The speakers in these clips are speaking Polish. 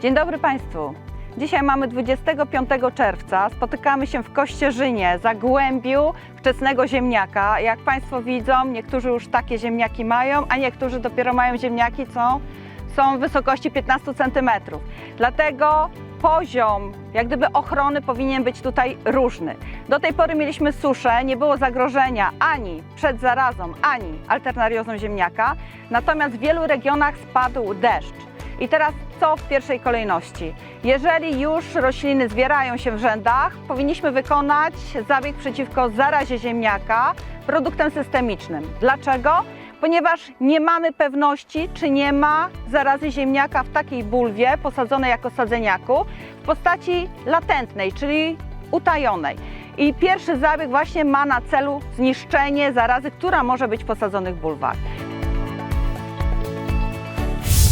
Dzień dobry Państwu. Dzisiaj mamy 25 czerwca. Spotykamy się w Kościerzynie, Zagłębiu wczesnego ziemniaka. Jak Państwo widzą, niektórzy już takie ziemniaki mają, a niektórzy dopiero mają ziemniaki, co są w wysokości 15 cm. Dlatego poziom jak gdyby ochrony powinien być tutaj różny. Do tej pory mieliśmy suszę, nie było zagrożenia ani przed zarazą, ani alternariozą ziemniaka. Natomiast w wielu regionach spadł deszcz. I teraz co w pierwszej kolejności? Jeżeli już rośliny zwierają się w rzędach, powinniśmy wykonać zabieg przeciwko zarazie ziemniaka produktem systemicznym. Dlaczego? Ponieważ nie mamy pewności, czy nie ma zarazy ziemniaka w takiej bulwie posadzonej jako sadzeniaku w postaci latentnej, czyli utajonej. I pierwszy zabieg właśnie ma na celu zniszczenie zarazy, która może być w posadzonych bulwach.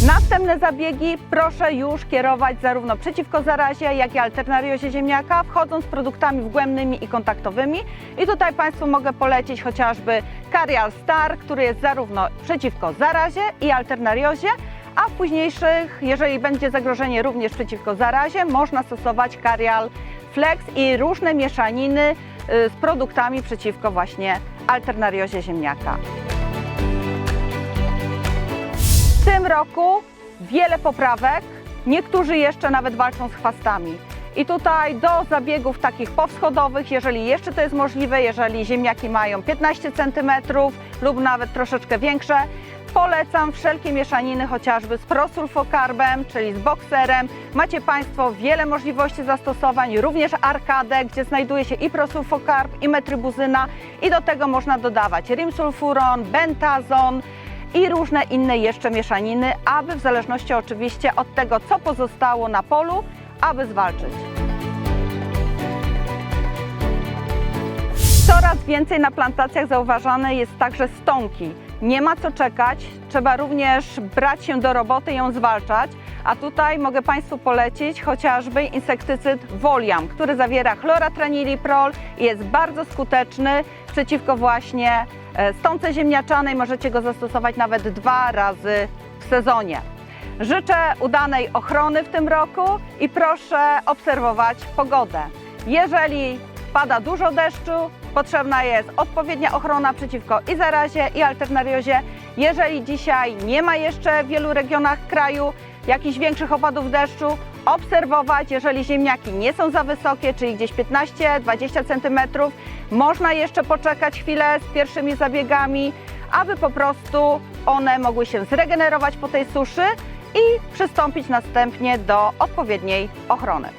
Następne zabiegi proszę już kierować zarówno przeciwko zarazie, jak i alternariozie ziemniaka, wchodząc z produktami wgłębnymi i kontaktowymi. I tutaj Państwu mogę polecić chociażby Carial Star, który jest zarówno przeciwko zarazie i alternariozie, a w późniejszych, jeżeli będzie zagrożenie również przeciwko zarazie, można stosować Carial Flex i różne mieszaniny y, z produktami przeciwko właśnie alternariozie ziemniaka. W tym roku wiele poprawek, niektórzy jeszcze nawet walczą z chwastami. I tutaj do zabiegów takich powschodowych, jeżeli jeszcze to jest możliwe, jeżeli ziemniaki mają 15 cm lub nawet troszeczkę większe, polecam wszelkie mieszaniny chociażby z prosulfokarbem, czyli z bokserem. Macie Państwo wiele możliwości zastosowań, również arkadę, gdzie znajduje się i prosulfokarb, i metrybuzyna i do tego można dodawać rimsulfuron, bentazon, i różne inne jeszcze mieszaniny, aby w zależności oczywiście od tego, co pozostało na polu, aby zwalczyć. Coraz więcej na plantacjach zauważane jest także stonki. Nie ma co czekać, trzeba również brać się do roboty ją zwalczać. A tutaj mogę Państwu polecić chociażby insektycyd Voliam, który zawiera chloratraniliprol i jest bardzo skuteczny przeciwko właśnie e, stonce ziemniaczanej. Możecie go zastosować nawet dwa razy w sezonie. Życzę udanej ochrony w tym roku i proszę obserwować pogodę. Jeżeli pada dużo deszczu, potrzebna jest odpowiednia ochrona przeciwko i zarazie, i alternariozie. Jeżeli dzisiaj nie ma jeszcze w wielu regionach kraju jakichś większych opadów deszczu, obserwować, jeżeli ziemniaki nie są za wysokie, czyli gdzieś 15-20 cm, można jeszcze poczekać chwilę z pierwszymi zabiegami, aby po prostu one mogły się zregenerować po tej suszy i przystąpić następnie do odpowiedniej ochrony.